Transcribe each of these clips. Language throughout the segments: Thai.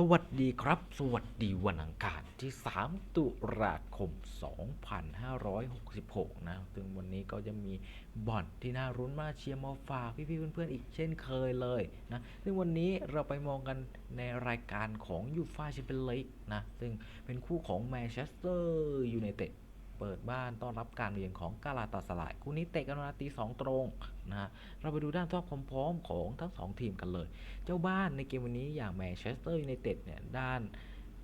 สวัสดีครับ สวัสดีวันอังคารที่ 3 ตุลาคม 2566 นะ ซึ่งวันนี้ก็จะมีบอลที่น่ารุ้นมากเชียร์มาฝากพี่ๆเพื่อนๆ อีกเช่นเคยเลยนะ ซึ่งวันนี้เราไปมองกันในรายการของยูฟาแชมเปี้ยนลีกนะ ซึ่งเป็นคู่ของแมนเชสเตอร์ยูไนเต็ด เปิดบ้านต้อนรับการเยือนของกาลาตาสลายคู่นี้เตะกันวันตีสองตรงนะฮะเราไปดูด้านความพร้อมของทั้งสองทีมกันเลย เจ้าบ้านในเกมวันนี้อย่างแมนเชสเตอร์ยูไนเต็ดเนี่ยด้าน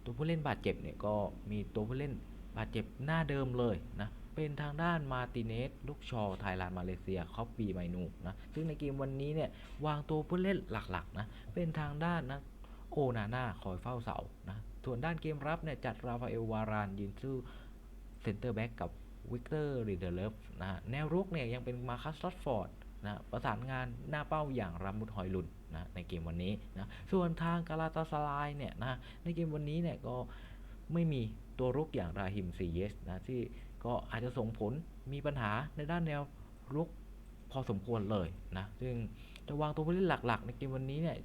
ตัวผู้เล่นบาดเจ็บเนี่ยก็มีตัวผู้เล่นบาดเจ็บหน้าเดิมเลยนะเป็นทางด้านมาติเนสลูกชอไทยแลนด์มาเลเซียคอปปีไมนูนะซึ่งในเกมวันนี้เนี่ยวางตัวผู้เล่นหลักๆนะเป็นทางด้านนะโอนาน่าคอยเฝ้าเสานะส่วนด้านเกมรับเนี่ยจัดราฟาเอลวารานยืนสู้ เซนเตอร์แบ็กกับวิกเตอร์รีเดเลฟนะฮะแนวรุกเนี่ยยังเป็นมาคัสลอตฟอร์ดนะประสานงานหน้าเป้าอย่างรามุดฮอยลุนนะในเกมวันนี้นะส่วนทางกาลาตาสลายเนี่ยนะในเกมวันนี้เนี่ยก็ไม่มีตัวรุกอย่างราฮิมซีเยสนะที่ก็อาจจะส่งผลมีปัญหาในด้านแนวรุกพอสมควรเลยนะซึ่งจะวางตัวผู้เล่นหลักๆ ในเกมวันนี้เนี่ย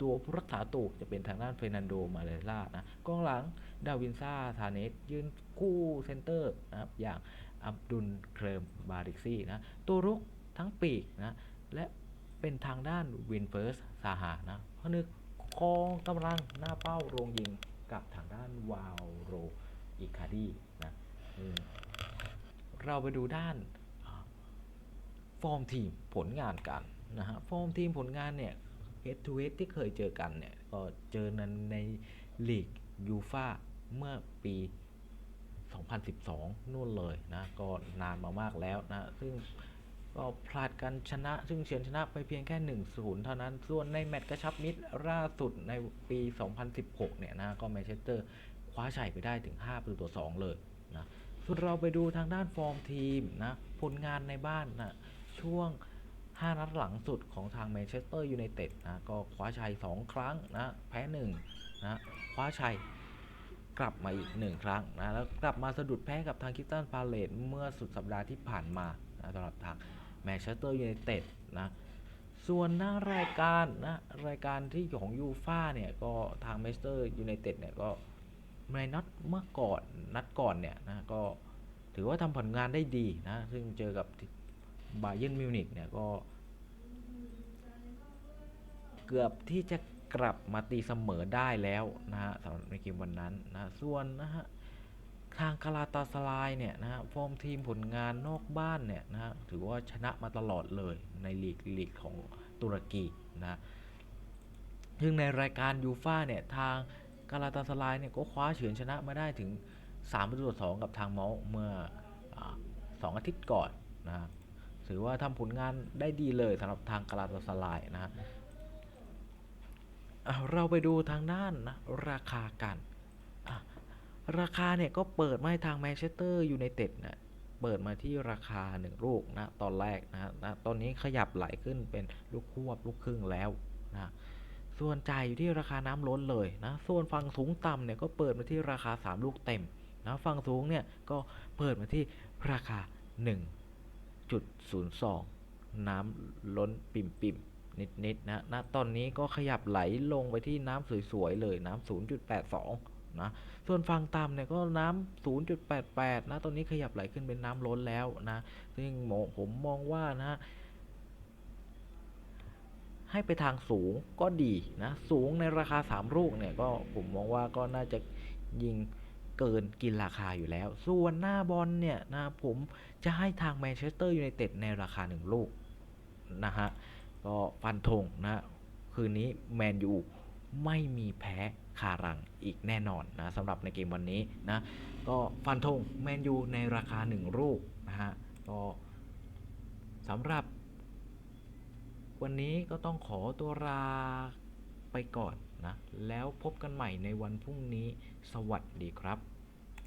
ตัวผู้รักษาตูกจะเป็นทางด้านเฟรนันโดมาเลล่านะกองหลัง ดาวินซาทาเนสยืนคู่เซนเตอร์นะครับอย่างอับดุลเครมบาริกซี่นะตัวรุกทั้งปีกนะและเป็นทางด้านวินเฟิร์สซาฮานะพนึกคองกำลังหน้าเป้าโรงยิงกับทางด้านวาวโรอิคาดีนะเราไปดูด้านฟอร์มทีมผลงานกันนะฮะฟอร์มทีมผลงานเนี่ยเฮดทูเฮดที่เคยเจอกันเนี่ยก็เจอนันในลีกยูฟา เมื่อปี 2012 นู่นเลยนะ ก็นานมามากแล้วนะ ซึ่งก็พลาดกันชนะ ซึ่งเฉือนชนะไปเพียงแค่ 1-0 เท่านั้น ส่วนในแมตช์กระชับมิตรล่าสุดในปี 2016 เนี่ยนะ ก็แมนเชสเตอร์คว้าชัยไปได้ถึง 5 ประตูต่อ 2 เลยนะส่วนเราไปดูทางด้านฟอร์มทีมนะ ผลงานในบ้านนะช่วง 5 นัดหลังสุดของทางแมนเชสเตอร์ยูไนเต็ดนะ ก็คว้าชัย 2 ครั้งนะ แพ้1นะ คว้าชัย กลับมาอีก1ครั้งนะแล้วกลับมาสะดุดแพ้กับทางคิสตันพาเลตเมื่อสุดสัปดาห์ที่ผ่านมานะสำหรับทางแมนเชสเตอร์ยูไนเต็ดนะส่วนหน้ารายการนะรายการที่ของยูฟ่าเนี่ยก็ทางแมนเชสเตอร์ยูไนเต็ดเนี่ยก็ในนัดเมื่อก่อนนัดก่อนเนี่ยนะก็ถือว่าทำผลงานได้ดีนะซึ่งเจอกับบาเยิร์นมิวนิกเนี่ยก็เกือบที่จะ กลับมาตีเสมอได้แล้วนะฮะสำหรับในเกมวันนั้นนะส่วนนะฮะทางกาลาตาสลายเนี่ยนะฮะฟอร์มทีมผลงานนอกบ้านเนี่ยนะฮะถือว่าชนะมาตลอดเลยในลีกลีกของตุรกีนะซึ่งในรายการยูฟ่าเนี่ยทางกาลาตาสลายเนี่ยก็คว้าเฉือนชนะมาได้ถึง3ประตูต่อสองกับทางเมาส์เมื่ออาสองอาทิตย์ก่อนนะฮะถือว่าทำผลงานได้ดีเลยสำหรับทางกาลาตาสลายนะฮะ เราไปดูทางด้านนะราคากัน ราคาเนี่ยก็เปิดมาทางแมนเชสเตอร์ยูไนเต็ดนะเปิดมาที่ราคา 1 ลูกนะตอนแรกนะนะตอนนี้ขยับไหลขึ้นเป็นลูกควบลูกครึ่งแล้วนะส่วนจ่ายอยู่ที่ราคาน้ำล้นเลยนะส่วนฝั่งสูงต่ำเนี่ยก็เปิดมาที่ราคา 3 ลูกเต็มนะฝั่งสูงเนี่ยก็เปิดมาที่ราคา1จุด02 น้ำล้นปิ่มปิ่ม นิดนิดๆนะณตอนนี้ก็ขยับไหลลงไปที่น้ำสวยๆเลยน้ำ0.82นะส่วนฝั่งต่ำเนี่ยก็น้ำ0.88นะตอนนี้ขยับไหลขึ้นเป็นน้ำล้นแล้วนะซึ่งมองผมมองว่านะให้ไปทางสูงก็ดีนะสูงในราคา 3 ลูกเนี่ยก็ผมมองว่าก็น่าจะยิงเกินกินราคาอยู่แล้ว ส่วนหน้าบอลเนี่ยนะผมจะให้ทางแมนเชสเตอร์ยูไนเต็ดในราคา 1 ลูกนะฮะ ก็ฟันธงนะ คืนนี้แมนยูไม่มีแพ้คารังอีกแน่นอนนะสำหรับในเกมวันนี้นะ ก็ฟันธงแมนยูในราคา 1 ลูกนะฮะก็สำหรับ วันนี้ก็ต้องขอตัวลาไปก่อนนะ แล้วพบกันใหม่ในวันพรุ่งนี้สวัสดีครับ